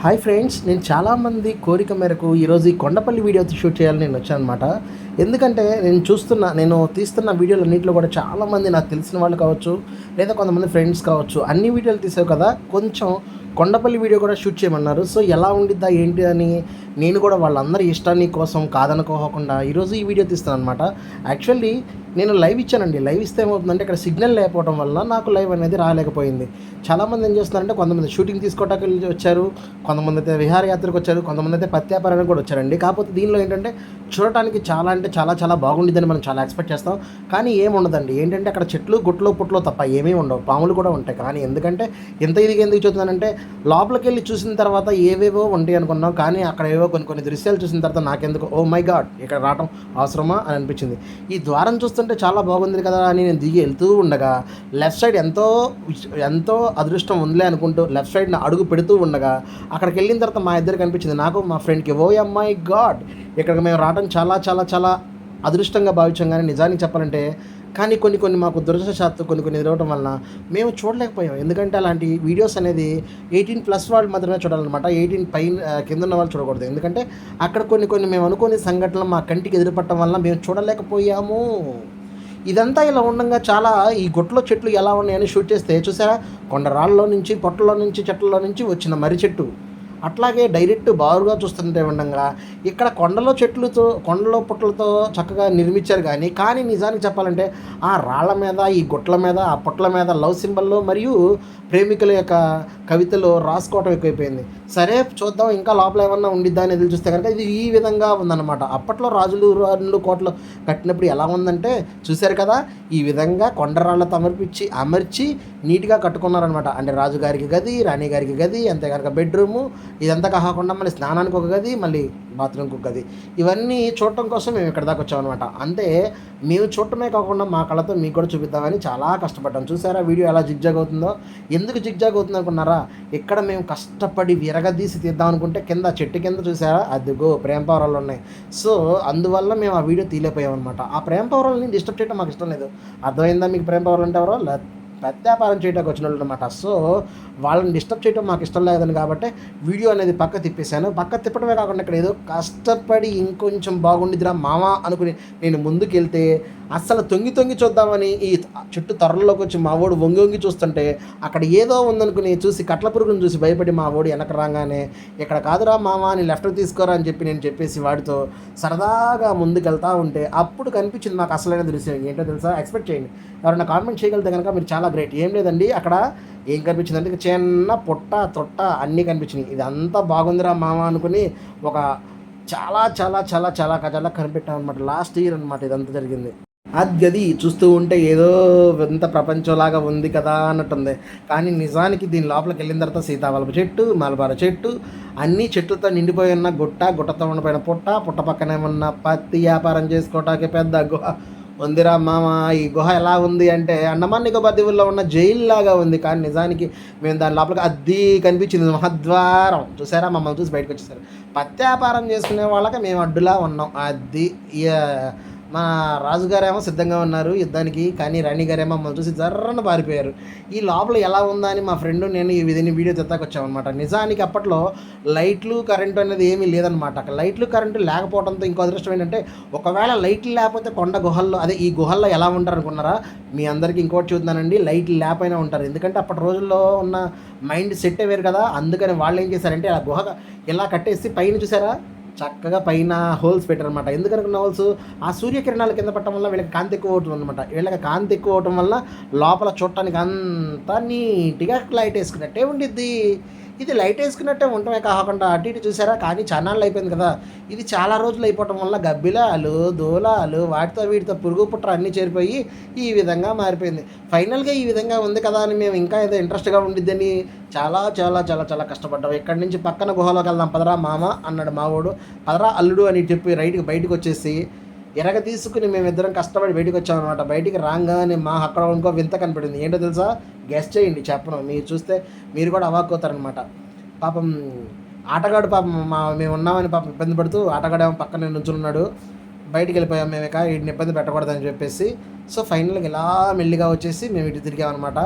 Hi friends నేను చాలామంది కోరిక మేరకు ఈరోజు ఈ కొండపల్లి వీడియో షూట్ చేయాలని నేను వచ్చాను అనమాట ఎందుకంటే నేను చూస్తున్న నేను తీస్తున్న వీడియోలన్నింటిలో కూడా చాలామంది నాకు తెలిసిన వాళ్ళు కావచ్చు లేదా కొంతమంది ఫ్రెండ్స్ కావచ్చు అన్ని వీడియోలు తీసావు కదా కొంచెం కొండపల్లి వీడియో కూడా షూట్ చేయమన్నారు. సో ఎలా ఉండిద్దా ఏంటి అని నేను కూడా వాళ్ళందరి ఇష్టాన్ని కోసం కాదనుకోకుండా ఈరోజు ఈ వీడియో తీస్తాను అనమాట యాక్చువల్లీ నేను లైవ్ ఇచ్చానండి. లైవ్ ఇస్తే ఏమవుతుందంటే ఇక్కడ సిగ్నల్ లేకపోవడం వల్ల నాకు లైవ్ అనేది రాలేకపోయింది. చాలామంది ఏం చేస్తున్నారంటే కొంతమంది షూటింగ్ తీసుకోవటానికి వచ్చారు కొంతమంది అయితే విహారయాత్రకు వచ్చారు కొంతమంది అయితే పత్యాపారానికి కూడా వచ్చారండి. కాకపోతే దీనిలో ఏంటంటే చూడటానికి చాలా అంటే చాలా చాలా బాగుండిద్దని మనం చాలా ఎక్స్పెక్ట్ చేస్తాం. కానీ ఏముండదండి ఏంటంటే అక్కడ చెట్లు గుట్లు పుట్లు తప్ప ఏమీ ఉండవు. పాములు కూడా ఉంటాయి. కానీ ఎందుకంటే ఎంత ఇదిగా ఎందుకు చూస్తున్నానంటే లోపలికి వెళ్ళి చూసిన తర్వాత ఏవేవో ఉంటాయి అనుకున్నాం. కానీ అక్కడ ఏవో కొన్ని కొన్ని దృశ్యాలు చూసిన తర్వాత నాకెందుకు ఓ మై గాడ్ ఇక్కడ రావటం అవసరమా? అని అనిపించింది. ఈ ద్వారం చూస్తుంటే చాలా బాగుంది కదా అని నేను దిగి వెళ్తూ ఉండగా లెఫ్ట్ సైడ్ ఎంతో ఎంతో అదృష్టం ఉందిలే అనుకుంటూ లెఫ్ట్ సైడ్ని అడుగు పెడుతూ ఉండగా అక్కడికి వెళ్ళిన తర్వాత మా ఇద్దరికి కనిపించింది నాకు మా ఫ్రెండ్కి ఓ అమ్మాయి గాడ్! ఇక్కడికి మేము రావడం చాలా చాలా చాలా అదృష్టంగా భావించాం కానీ నిజానికి చెప్పాలంటే కానీ కొన్ని కొన్ని మాకు దురదృష్టశాత్తు కొన్ని కొన్ని ఎదురవడం వలన మేము చూడలేకపోయాం. ఎందుకంటే అలాంటి వీడియోస్ అనేది ఎయిటీన్ ప్లస్ వాళ్ళు మాత్రమే చూడాలన్నమాట. ఎయిటీన్ పైన కింద ఉన్న వాళ్ళు చూడకూడదు. ఎందుకంటే అక్కడ కొన్ని కొన్ని మేము అనుకునే సంఘటనలు మా కంటికి ఎదురుపడటం వల్ల మేము చూడలేకపోయాము. ఇదంతా ఇలా ఉండగా చాలా ఈ గుట్లో చెట్లు ఎలా ఉన్నాయని షూట్ చేస్తే చూసారా? కొండరాళ్ళలో నుంచి పొట్టలో నుంచి చెట్లలో నుంచి వచ్చిన మర్రి చెట్టు. అట్లాగే డైరెక్ట్ బారుగా చూస్తుంటే ఉండగా ఇక్కడ కొండలో చెట్లతో కొండలో పుట్లతో చక్కగా నిర్మించారు కానీ కానీ నిజానికి చెప్పాలంటే ఆ రాళ్ళ మీద ఈ గుట్ల మీద ఆ పుట్ల మీద లవ్ సింబల్లో మరియు ప్రేమికుల యొక్క కవితలు రాసుకోవటం ఎక్కువైపోయింది. సరే చూద్దాం ఇంకా లోపల ఏమన్నా ఉండిద్దా అని ఎదురు చూస్తే కనుక ఇది ఈ విధంగా ఉందన్నమాట. అప్పట్లో రాజులు రాణులు కోటలు కట్టినప్పుడు ఎలా ఉందంటే చూశారు కదా ఈ విధంగా కొండరాళ్ళతో అమర్పించి అమర్చి నీట్గా కట్టుకున్నారనమాట అంటే రాజుగారికి గది రాణి గారికి గది అంతే కనుక బెడ్రూము ఇదంతా కాకుండా మళ్ళీ స్నానానికి ఒక గది మళ్ళీ బాత్రూమ్కి ఒక గది. ఇవన్నీ చూడటం కోసం మేము ఇక్కడ దాకా వచ్చామన్నమాట. అంతే మేము చూడటమే కాకుండా మా కళతో మీకు కూడా చూపిద్దామని చాలా కష్టపడ్డాం. చూసారా వీడియో ఎలా జిగ్జాగ్ అవుతుందో? ఎందుకు జిగ్జాగ్ అవుతుంది అనుకున్నారా? ఇక్కడ మేము కష్టపడి విరగదీసి తీద్దాం అనుకుంటే కింద చెట్టు కింద చూసారా అదిగో ప్రేమ పవరాలు ఉన్నాయి. సో అందువల్ల మేము ఆ వీడియో తీలేకపోయాం అనమాట ఆ ప్రేమ పవరాలని డిస్టర్బ్ చేయడం మాకు ఇష్టం లేదు. అర్థమైందా మీకు ప్రేమ పవరాలు అంటే ఎవరో? పెద్ద ప్రత్యాపారం చేయడానికి వచ్చిన వాళ్ళు అనమాట సో వాళ్ళని డిస్టర్బ్ చేయడం మాకు ఇష్టం లేదని కాబట్టి వీడియో అనేది పక్క తిప్పేశాను. పక్క తిప్పడమే కాకుండా ఇక్కడ ఏదో కష్టపడి ఇంకొంచెం బాగుండిద్దిరా మామ అనుకుని నేను ముందుకు వెళ్తే అస్సలు తొంగి తొంగి చూద్దామని ఈ చుట్టూ త్వరలోకి వచ్చి మా వాడు వంగి వంగి చూస్తుంటే అక్కడ ఏదో ఉందనుకుని చూసి కట్ల పురుగును చూసి భయపడి మా వాడు వెనక రాగానే ఇక్కడ కాదురా మామ అని లెఫ్ట్ తీసుకోరా అని చెప్పి నేను చెప్పేసి వాడితో సరదాగా ముందుకెళ్తా ఉంటే అప్పుడు కనిపించింది నాకు అసలైన దృశ్యం. ఏంటో తెలుసా? ఎక్స్పెక్ట్ చేయండి. ఎవరైనా కామెంట్ చేయగలిగితే కనుక మీరు చాలా గ్రేట్. ఏం లేదండి అక్కడ ఏం కనిపించింది? అంటే చిన్న పొట్ట తొట్ట అన్నీ కనిపించినాయి. ఇదంతా బాగుందిరా మామ అనుకుని ఒక చాలా చాలా చాలా చాలా చాలా కనిపెట్టాం అనమాట లాస్ట్ ఇయర్ అనమాట ఇదంతా జరిగింది. అది గది చూస్తూ ఉంటే ఏదో ఎంత ప్రపంచంలాగా ఉంది కదా అన్నట్టుంది. కానీ నిజానికి దీని లోపలికి వెళ్ళిన తర్వాత సీతావలప చెట్టు మలబార చెట్టు అన్ని చెట్లతో నిండిపోయి ఉన్న గుట్ట గుట్టతో ఉండిపోయిన పుట్ట పుట్ట పక్కనే ఉన్న పత్తి వ్యాపారం చేసుకోవటానికి పెద్ద గుహ. ఉందిరా మామ ఈ గుహ ఎలా ఉంది అంటే అండమాన్ నికోబార్ దీవుల్లో ఉన్న జైలు లాగా ఉంది. కానీ నిజానికి మేము దాని లోపలికి అద్దీ కనిపించింది మహద్వారం. చూసారా? మమ్మల్ని చూసి బయటకు వచ్చేసారు. పత్తి వ్యాపారం చేసుకునే వాళ్ళకి మేము అడ్డులా ఉన్నాం. అది ఇయ మా రాజుగారేమో సిద్ధంగా ఉన్నారు యుద్ధానికి కానీ రాణి గారేమో మమ్మల్ని చూసి జర్రన పారిపోయారు. ఈ లోపల ఎలా ఉందా అని మా ఫ్రెండ్ నేను ఈ విధిని వీడియో తెత్తాకొచ్చామన్నమాట. నిజానికి అప్పట్లో లైట్లు కరెంటు అనేది ఏమీ లేదనమాట లైట్లు కరెంటు లేకపోవడంతో ఇంకో అదృష్టం ఏంటంటే ఒకవేళ లైట్లు లేకపోతే కొండ గుహల్లో అదే ఈ గుహల్లో ఎలా ఉంటారు అనుకున్నారా మీ అందరికీ ఇంకోటి చూద్దానండి లైట్లు లేకపోయినా ఉంటారు. ఎందుకంటే అప్పటి రోజుల్లో ఉన్న మైండ్ సెట్ అయ్యారు కదా అందుకని వాళ్ళు ఏం చేశారంటే ఆ గుహ ఇలా కట్టేసి పైన చూసారా? చక్కగా పైన హోల్స్ పెట్టారనమాట ఎందుకనుకున్న హోల్స్? ఆ సూర్యకిరణాలు కింద పట్టడం వల్ల వీళ్ళకి కాంతి ఎక్కువ అవుతుంది అనమాట వీళ్ళకి కాంతి ఎక్కువ అవటం వల్ల లోపల చూడటానికి అంతా నీట్గా లైట్ వేసుకున్నట్టే ఉండిద్ది. ఇది లైట్ వేసుకున్నట్టే ఉండటమే కాకుండా అటు ఇటు చూసారా? కానీ చనాళ్ళు అయిపోయింది కదా. ఇది చాలా రోజులు అయిపోవటం వల్ల గబ్బిలాలు దూలాలు వాటితో వీటితో పురుగు పుట్ర అన్నీ చేరిపోయి ఈ విధంగా మారిపోయింది. ఫైనల్గా ఈ విధంగా ఉంది కదా అని మేము ఇంకా ఏదో ఇంట్రెస్ట్గా ఉండిద్దని చాలా చాలా చాలా చాలా కష్టపడ్డాం. ఇక్కడి నుంచి పక్కన గుహలోకి వెళ్దాం పదరా మామ అన్నాడు మావోడు పదరా అల్లుడు అని చెప్పి రైట్కి బయటకు వచ్చేసి ఎరగ తీసుకుని మేమిద్దరం కష్టపడి బయటకు వచ్చామన్నమాట. బయటికి రాగానే మా అక్కడ ఇంకో వింత కనపడింది. ఏంటో తెలుసా? గెస్ట్ చేయండి చెప్పను. మీరు చూస్తే మీరు కూడా అవాక్కవుతారనమాట పాపం ఆటగాడు పాపం మా మేము ఉన్నామని పాపం ఇబ్బంది పడుతూ ఆటగాడు ఏమో పక్కన నుంచున్నాడు బయటికి వెళ్ళిపోయాం మేము ఇక వీటిని ఇబ్బంది పెట్టకూడదని చెప్పేసి. సో ఫైనల్గా ఇలా మెల్లిగా వచ్చేసి మేము ఇటు తిరిగామన్నమాట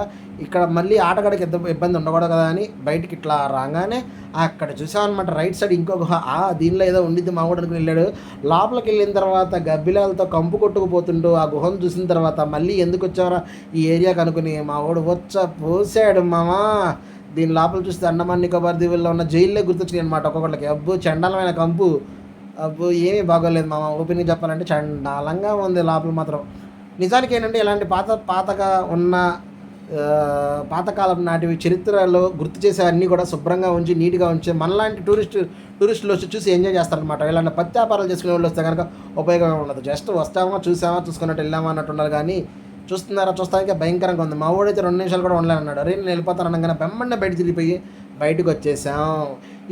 ఇక్కడ మళ్ళీ ఆటగాడికి ఎంత ఇబ్బంది ఉండకూడదు కదా అని బయటికి ఇట్లా రాగానే అక్కడ చూసామన్నమాట రైట్ సైడ్ ఇంకో గుహ ఆ దీనిలో ఏదో ఉండిద్ది మా కూడా వెళ్ళాడు. లోపలికి వెళ్ళిన తర్వాత గబ్బిలాలతో కంపు కొట్టుకుపోతుంటూ ఆ గుహను చూసిన తర్వాత మళ్ళీ ఎందుకు వచ్చారా ఈ ఏరియాకి అనుకుని మా వాడు వచ్చ పోసాడు మామా. దీని లోపల చూస్తే అండమాన్ నికోబార్ దీవుల్లో ఉన్న జైల్లో గుర్తొచ్చినాయి అనమాట ఒక్కొక్కళ్ళకి. అబ్బు చండాలమైన కంపు. అబ్బు ఏమీ బాగోలేదు మామ. ఓపెన్గా చెప్పాలంటే చండాలంగా ఉంది లోపల మాత్రం. నిజానికి ఏంటంటే ఇలాంటి పాత పాతగా ఉన్న పాతకాలం నాటివి చరిత్రలో గుర్తు చేసే అన్నీ కూడా శుభ్రంగా ఉంచి నీట్గా ఉంచి మనలాంటి టూరిస్ట్ టూరిస్టులు వచ్చి చూసి ఎంజాయ్ చేస్తారనమాట ఇలాంటి పత్తి వ్యాపారాలు చేసుకునే వాళ్ళు వస్తే కనుక ఉపయోగం ఉండదు. జస్ట్ వస్తామా చూసామా చూసుకున్నట్టు వెళ్ళామా అన్నట్టు ఉండాలి కానీ చూస్తున్నారా చూస్తానికే భయంకరంగా ఉంది. మా వాడైతే రెండు నిమిషాలు కూడా ఉండలేను అన్నాడు అరే నేను వెళ్ళిపోతాను అనగానే బెమ్మన్న బయట తిరిగిపోయి బయటకు వచ్చేసాం.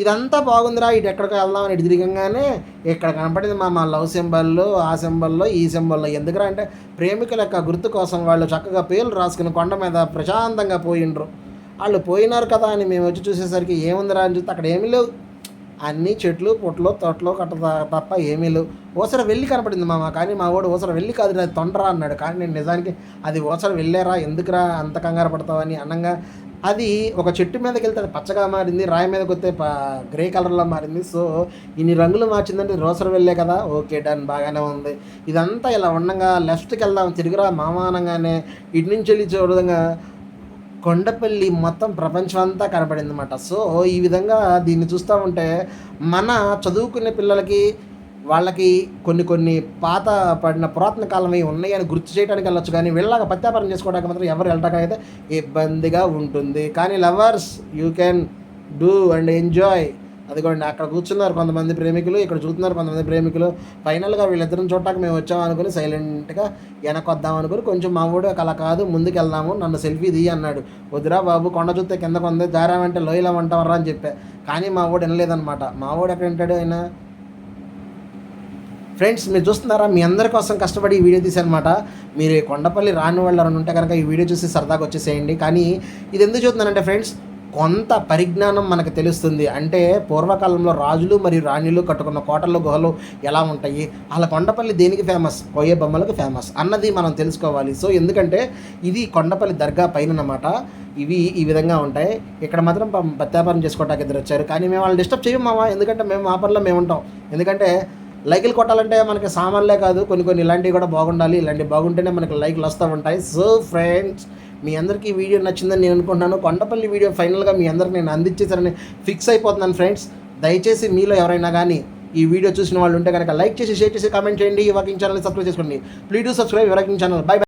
ఇదంతా బాగుందిరా ఇటు ఎక్కడికి వెళ్దామని ఇటు తిరిగంగానే ఇక్కడ కనపడింది మా మా లవ్ సింబల్లో ఆ సింబల్లో ఈ సింబల్లో. ఎందుకురా అంటే ప్రేమికుల యొక్క గుర్తు కోసం వాళ్ళు చక్కగా పేర్లు రాసుకుని కొండ మీద ప్రశాంతంగా పోయిండ్రు. వాళ్ళు పోయినారు కదా అని మేము వచ్చి చూసేసరికి ఏముందిరా అని చూస్తే అక్కడ ఏమీ లేవు. అన్ని చెట్లు పొట్లు తొట్లు కట్ట తప్ప ఏమీ లేవు. ఓసర వెళ్ళి కనపడింది మామ కానీ మా వాడు ఓసర వెళ్ళి కాదు అది తొండరా అన్నాడు. కానీ నేను నిజానికి అది ఓసర వెళ్ళారా ఎందుకురా అంత కంగారు పడతావని అనంగా అది ఒక చెట్టు మీదకి వెళ్తే అది పచ్చగా మారింది రాయి మీదకి వస్తే గ్రే కలర్లో మారింది. సో ఇన్ని రంగులు మార్చిందంటే రోసర్ వెళ్ళే కదా? ఓకే డన్ బాగానే ఉంది. ఇదంతా ఇలా ఉండగా లెఫ్ట్కి వెళ్దాం తిరిగిరా మామానంగానే ఇటు నుంచి వెళ్ళి చూడగా కొండపల్లి మొత్తం ప్రపంచం అంతా కనపడింది అనమాట సో ఈ విధంగా దీన్ని చూస్తూ ఉంటే మన చదువుకునే పిల్లలకి వాళ్ళకి కొన్ని కొన్ని పాత పడిన పురాతన కాలమే ఉన్నాయి అని గుర్తు చేయడానికి వెళ్ళొచ్చు. కానీ వెళ్ళాక పత్యాపారం చేసుకోవడానికి మాత్రం ఎవరు వెళ్ళడానికి అయితే ఇబ్బందిగా ఉంటుంది. కానీ lovers you can do and enjoy. అదిగోండి అక్కడ కూర్చున్నారు కొంతమంది ప్రేమికులు ఇక్కడ చూస్తున్నారు కొంతమంది ప్రేమికులు. ఫైనల్గా వీళ్ళిద్దరిని చూడటానికి మేము వచ్చాం అనుకుని సైలెంట్గా వెనకొద్దాం అనుకుని కొంచెం మా ఊడు అలా కాదు ముందుకు వెళ్దాము నన్ను సెల్ఫీ దిగి అన్నాడు. వద్దురా బాబు కొండ చూస్తే కింద కొంద జారామంటే లోయలో ఉంటావరా అని చెప్పా. కానీ మా ఊడు వినలేదనమాట మా ఊడు ఎక్కడ వింటాడు ఆయన? ఫ్రెండ్స్ మీరు చూస్తున్నారా? మీ అందరి కోసం కష్టపడి ఈ వీడియో తీసానమాట మీరు కొండపల్లి రాని వాళ్ళు ఎవరైనా ఉంటే కనుక ఈ వీడియో చూసి సరదాగా వచ్చేసేయండి. కానీ ఇది ఎందుకు చూస్తున్నానంటే ఫ్రెండ్స్ కొంత పరిజ్ఞానం మనకు తెలుస్తుంది. అంటే పూర్వకాలంలో రాజులు మరియు రాణులు కట్టుకున్న కోటలు గుహలు ఎలా ఉంటాయి? అలా కొండపల్లి దేనికి ఫేమస్ కోయే బొమ్మలకు ఫేమస్ అన్నది మనం తెలుసుకోవాలి. సో ఎందుకంటే ఇది కొండపల్లి దర్గా పైన అన్నమాట ఇవి ఈ విధంగా ఉంటాయి. ఇక్కడ మాత్రం ప్రత్యాపారం చేసుకోవడానికి ఇద్దరు వచ్చారు. కానీ మేము వాళ్ళు డిస్టర్బ్ చేయం ఎందుకంటే మేము మా పనిలో మేము ఉంటాం. ఎందుకంటే లైకులు కొట్టాలంటే మనకి సామాన్లే కాదు. కొన్ని కొన్ని ఇలాంటివి కూడా బాగుండాలి. ఇలాంటివి బాగుంటేనే మనకి లైక్లు వస్తూ ఉంటాయి. సో ఫ్రెండ్స్ మీ అందరికీ వీడియో నచ్చిందని నేను అనుకుంటున్నాను. కొండపల్లి వీడియో ఫైనల్గా మీ అందరికి నేను అందించేసారని ఫిక్స్ అయిపోతున్నాను ఫ్రెండ్స్. దయచేసి మీలో ఎవరైనా కానీ ఈ వీడియో చూసిన వాళ్ళు ఉంటే కనుక లైక్ చేసి షేర్ చేసి కామెంట్ చేయండి. ఈ వాకింగ్ ఛానల్ సబ్స్క్రైబ్ చేసుకోండి. Please do subscribe walking channel. Bye.